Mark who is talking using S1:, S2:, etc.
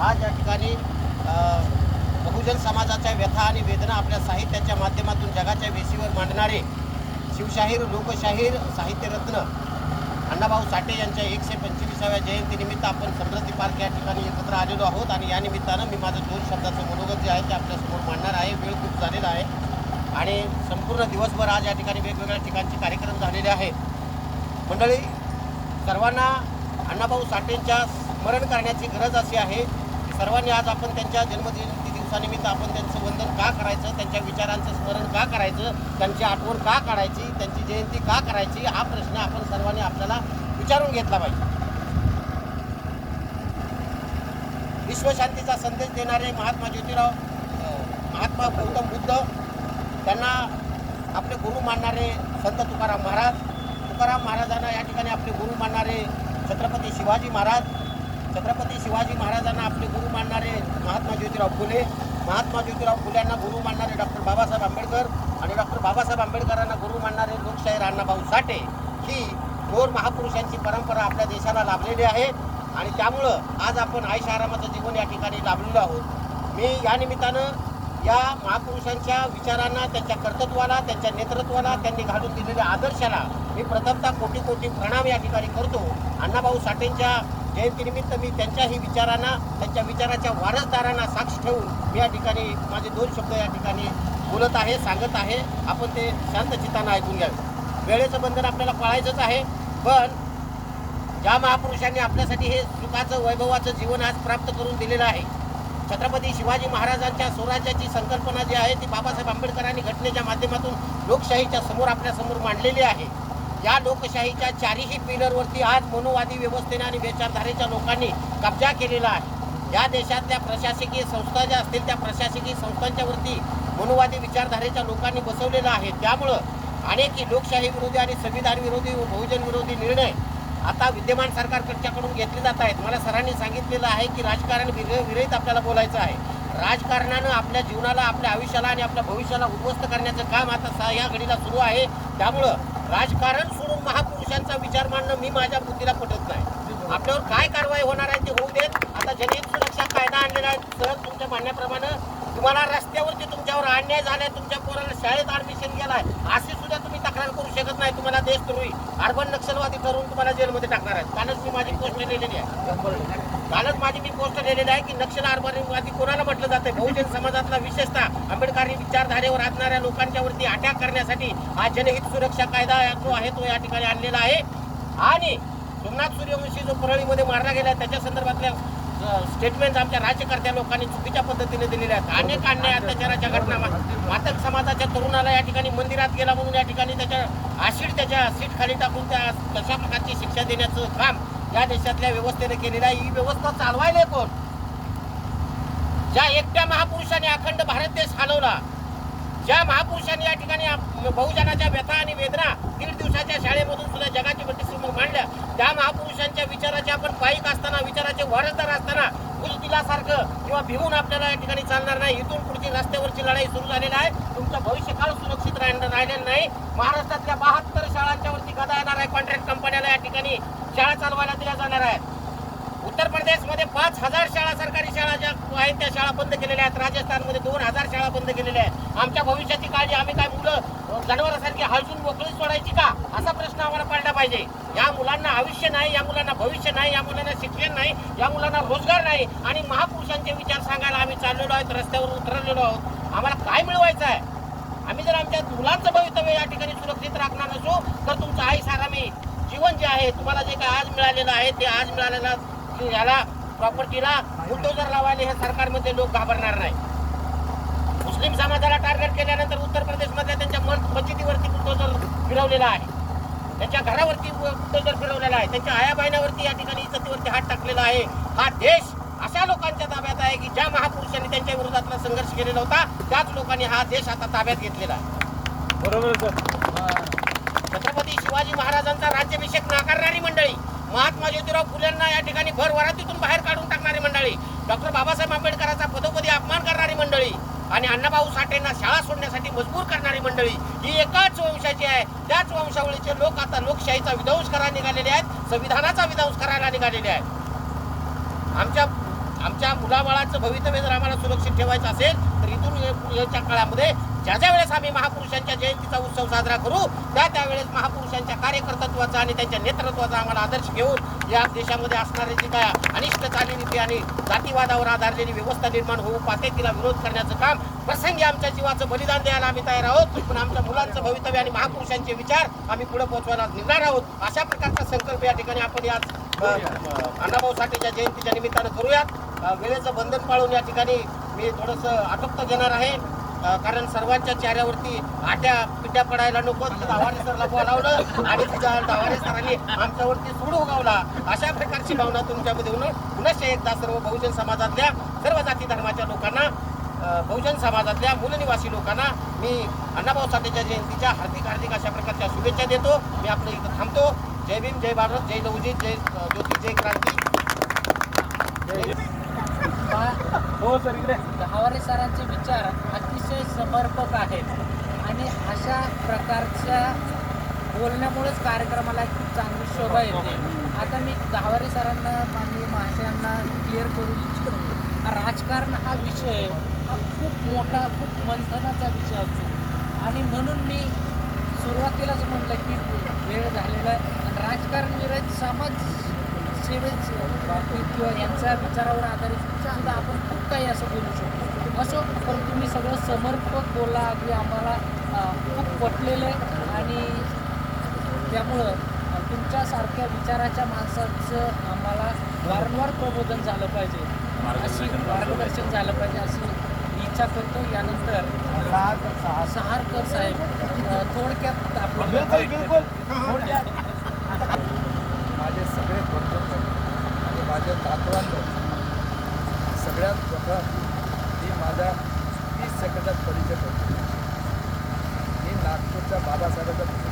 S1: आज या ठिकाणी बहुजन समाजाच्या व्यथा आणि वेदना आपल्या साहित्याच्या माध्यमातून जगाच्या वेशीवर मांडणारे शिवशाहीर लोकशाहीर साहित्यरत्न अण्णाभाऊ साठे यांच्या एकशे पंचवीसाव्या जयंतीनिमित्त आपण समृद्धी पार्क या ठिकाणी एकत्र आलेलो आहोत. आणि या निमित्तानं मी माझं दोन शब्दाचं मनोगत जे आहे ते आपल्यासमोर मांडणार आहे. वेळ खूप झालेला आहे. आणि संपूर्ण दिवसभर आज या ठिकाणी वेगवेगळ्या ठिकाणचे कार्यक्रम झालेले आहेत मंडळी सर्वांना अण्णाभाऊ साठेंच्या स्मरण करण्याची गरज अशी आहे. सर्वांनी आज आपण त्यांच्या जन्मजयंती दिवसानिमित्त आपण त्यांचं वंदन का करायचं त्यांच्या विचारांचं स्मरण का करायचं त्यांची आठवण का काढायची त्यांची जयंती का करायची हा प्रश्न आपण सर्वांनी आपल्याला विचारून घेतला पाहिजे. विश्वशांतीचा संदेश देणारे महात्मा ज्योतिराव महात्मा गौतम बुद्ध त्यांना आपले गुरु मानणारे संत तुकाराम महाराज तुकाराम महाराजांना या ठिकाणी आपले गुरु मानणारे छत्रपती शिवाजी महाराज छत्रपती शिवाजी महाराजांना आपले गुरु मानणारे महात्मा ज्योतिराव फुले महात्मा ज्योतिराव फुल्यांना गुरु मानणारे डॉक्टर बाबासाहेब आंबेडकर आणि डॉक्टर बाबासाहेब आंबेडकरांना गुरु मानणारे लोकशाहीर अण्णाभाऊ साठे ही दोन महापुरुषांची परंपरा आपल्या देशाला लाभलेली आहे. आणि त्यामुळं आज आपण आयुष आरामाचं जीवन या ठिकाणी लाभलेलो आहोत. मी या निमित्तानं या महापुरुषांच्या विचारांना त्यांच्या कर्तृत्वाला त्यांच्या नेतृत्वाला त्यांनी घालून दिलेल्या आदर्शाला मी प्रथमतः कोटी कोटी प्रणाम या ठिकाणी करतो. अण्णाभाऊ साठेंच्या जयंतीनिमित्त मी त्यांच्याही विचारांना त्यांच्या विचाराच्या वारसदारांना साक्ष ठेवून मी या ठिकाणी माझे दोन शब्द या ठिकाणी बोलत आहे सांगत आहे. आपण ते शांत चित्तानं ऐकून घ्यावे. वेळेचं बंधन आपल्याला पाळायचंच आहे पण ज्या महापुरुषांनी आपल्यासाठी हे सुखाचं वैभवाचं जीवन आज प्राप्त करून दिलेलं आहे छत्रपती शिवाजी महाराजांच्या स्वराज्याची संकल्पना जी आहे ती बाबासाहेब आंबेडकरांनी घटनेच्या माध्यमातून लोकशाहीच्या समोर आपल्यासमोर मांडलेली आहे. या लोकशाहीच्या चारही पिलरवरती आज मनोवादी व्यवस्थेने आणि विचारधारेच्या लोकांनी कब्जा केलेला आहे. या देशातल्या प्रशासकीय संस्था ज्या असतील त्या प्रशासकीय संस्थांच्या वरती मनोवादी विचारधारेच्या लोकांनी बसवलेलं आहे. त्यामुळं अनेक लोकशाही विरोधी आणि संविधान विरोधी व बहुजन विरोधी निर्णय आता विद्यमान सरकारकडच्याकडून घेतले जात आहेत. मला सरांनी सांगितलेलं आहे की राजकारण विरहित आपल्याला बोलायचं आहे. राजकारणानं आपल्या जीवनाला आपल्या आयुष्याला आणि आपल्या भविष्याला उद्ध्वस्त करण्याचं काम आता सा या घडीला सुरू आहे. त्यामुळं राजकारण सोडून महापुरुषांचा विचार मांडणं मी माझ्या बुद्धीला पटत नाही. आपल्यावर काय कारवाई होणार आहे ते होऊ देत. आता जनहित सुरक्षा कायदा आणलेला आहे. सहज तुमच्या म्हणण्याप्रमाणे तुम्हाला रस्त्यावरती तुमच्यावर अन्याय झालाय तुमच्या पोराला शाळेत ऍडमिशन गेलाय. अशी सुद्धा तुम्ही करू शकत नाही. तुम्हाला देशद्रोही अर्बन नक्षलवादी ठरवून तुम्हाला जेलमध्ये टाकणार आहेत. कालच मी माझी पोस्ट लिहिलेली आहे. कालच माझी मी पोस्ट लिहिलेली आहे की नक्षल अर्बनवादी कोणाला म्हटलं जातं बहुजन समाजातला विशेषतः आंबेडकरी विचारधारेवर असणाऱ्या लोकांच्यावरती अटॅक करण्यासाठी हा जनहित सुरक्षा कायदा जो आहे तो या ठिकाणी आणलेला आहे. आणि सोमनाथ सूर्यवंशी जो परळीमध्ये मारला गेला त्याच्या संदर्भातल्या स्टेटमेंट आमच्या राज्यकर्त्या लोकांनी चुकीच्या पद्धतीने दिलेल्या आहेत. अनेक अन्याय अत्याचाराच्या घटना मातक समाजाच्या तरुणाला या ठिकाणी मंदिरात गेला म्हणून या ठिकाणी त्याच्या आशीड त्याच्या सीट खाली टाकून त्या तशा प्रकारची शिक्षा देण्याचं काम या देशातल्या व्यवस्थेने केलेलं आहे. ही व्यवस्था चालवायला कोण? ज्या एकट्या महापुरुषाने अखंड भारत देश हलवला ज्या महापुरुषांनी या ठिकाणी बहुजनाच्या व्यथा आणि वेदना दीड दिवसाच्या शाळेमधून सुद्धा जगाची समोर मांडल्या. त्या महापुरुषांच्या विचाराचे आपण पायिक असताना विचाराचे वारसदार असताना भुजबिलासारखं किंवा भिवून आपल्याला या ठिकाणी चालणार नाही. इथून पुढची रस्त्यावरची लढाई सुरू झालेली आहे. तुमचं भविष्यकाळ सुरक्षित राहिलं राहिलेलं नाही. महाराष्ट्रातल्या बहात्तर शाळांच्या वरती गदा येणार आहे. कॉन्ट्रॅक्ट कंपन्याला या ठिकाणी शाळा चालवायला दिल्या जाणार आहेत. उत्तर प्रदेशमध्ये पाच हजार शाळा सरकारी शाळा ज्या आहेत त्या शाळा बंद केलेल्या आहेत. राजस्थानमध्ये दोन हजार शाळा बंद केलेल्या आहेत. आमच्या भविष्याची काळजी आम्ही काय मुलं जनावरांसारखी हळसून मोकळी सोडायची का? असा प्रश्न आम्हाला पडला पाहिजे. या मुलांना आयुष्य नाही या मुलांना भविष्य नाही या मुलांना शिक्षण नाही या मुलांना रोजगार नाही आणि महापुरुषांचे विचार सांगायला आम्ही चाललेलो आहोत रस्त्यावर उतरलेलो आहोत. आम्हाला काय मिळवायचं आहे? आम्ही जर आमच्या मुलांचं भवितव्य या ठिकाणी सुरक्षित राखणार नसू तर तुमचं आई सारामी जीवन जे आहे तुम्हाला जे काय आज मिळालेलं आहे ते आज मिळालेलं याला प्रॉपर्टीला बुलडोजर लावायला हे सरकारमध्ये लोक घाबरणार नाही. मुस्लिम समाजाला टार्गेट केल्यानंतर उत्तर प्रदेशमधल्या त्यांच्या मस्जिदीवरती बुलडोजर फिरवलेला आहे. त्यांच्या घरावरती बुलडोजर फिरवलेला आहे. त्यांच्या आया बहिणावरती या ठिकाणी इज्जतीवरती हात टाकलेला आहे. हा देश अशा लोकांच्या ताब्यात आहे की ज्या महापुरुषांनी त्यांच्या विरोधातला संघर्ष केलेला होता त्याच लोकांनी हा देश आता ताब्यात घेतलेला आहे.
S2: बरोबर
S1: छत्रपती शिवाजी महाराजांचा राज्याभिषेक मंडळी महात्मा ज्योतिराव फुलेंना या ठिकाणी भर वरातीतून बाहेर काढून टाकणारी मंडळी. डॉक्टर बाबासाहेब आंबेडकरांचा पदोपदी अपमान करणारी मंडळी आणि अण्णाभाऊ साठेंना शाळा सोडण्यासाठी मजबूर करणारी मंडळी ही एकाच वंशाची आहे. त्याच वंशावळीचे लोक आता लोकशाहीचा विध्वंस करायला निघालेले आहेत. संविधानाचा विध्वंस करायला निघालेले आहेत. आमच्या आमच्या मुलाबाळाचं भवितव्य जर आम्हाला सुरक्षित ठेवायचं असेल तर इथून याच्या काळामध्ये ज्या ज्या वेळेस आम्ही महापुरुषांच्या जयंतीचा उत्सव साजरा करू त्या त्यावेळेस महापुरुषांच्या कार्यकर्तृत्वाचा आणि त्यांच्या नेतृत्वाचा आम्हाला आदर्श घेऊन या देशामध्ये असणारे जी काय अनिष्ट चालीरीती आणि जातीवादावर आधारलेली व्यवस्था निर्माण होऊ पाहते तिला विरोध करण्याचं काम प्रसंगी आमच्या जीवाचं बलिदान द्यायला आम्ही तयार आहोत. पण आमच्या मुलांचं भवितव्य आणि महापुरुषांचे विचार आम्ही पुढे पोहोचवायला निघणार आहोत. अशा प्रकारचा संकल्प या ठिकाणी आपण आज अण्णाभाऊ साठेच्या जयंतीच्या निमित्तानं करूयात. वेळेचं बंधन पाळून या ठिकाणी मी थोडंसं आटोक्त घेणार आहे. कारण सर्वांच्या चेहऱ्यावरती आट्या पिट्या पडायला नको. धावाने सरला बोलावलं आणि तुझ्या धावाने सरांनी आमच्यावरती सूड उगवला. अशा प्रकारची भावना तुमच्यामध्ये होणं पुनश्च एकदा सर्व बहुजन समाजातल्या सर्व जाती धर्माच्या लोकांना बहुजन समाजातल्या मूलनिवासी लोकांना मी अण्णाभाऊ साठेच्या जयंतीच्या हार्दिक हार्दिक अशा प्रकारच्या शुभेच्छा देतो. मी आपलं इथं थांबतो. जय भीम जय भारत जय लवजी जय ज्योती जय क्रांती. जय
S2: हो सर इकडे.
S3: दहावारे सरांचे विचार अतिशय समर्पक आहेत. आणि अशा प्रकारच्या बोलण्यामुळेच कार्यक्रमाला खूप चांगली शोभा येते. आता मी दहावारे सरांना माननीय महाशयांना क्लिअर करू इच्छितो. हा राजकारण हा विषय हा खूप मोठा खूप मंथनाचा विषय असतो. आणि म्हणून मी सुरुवातीलाच म्हटलं की वेळ झालेला आहे. राजकारण विरहित समाज सेवेचे बाबतीत किंवा यांच्या विचारावर आधारित सुद्धा आपण खूप काही असं बोलू शकतो. असो पण तुम्ही सगळं समर्पक बोला अगदी आम्हाला खूप पटलेलं आहे. आणि त्यामुळं तुमच्यासारख्या विचाराच्या माणसाचं आम्हाला वारंवार प्रबोधन झालं पाहिजे. अशी मार्गदर्शन झालं पाहिजे अशी इच्छा करतो. यानंतर सहारकर साहेब थोडक्यात आपलं
S2: माझे मित्रांनो सगळ्यात प्रथम मी माझ्या तीस सेकंदात परिचय करतो. मी नागपूरच्या बाबासाहेबांचा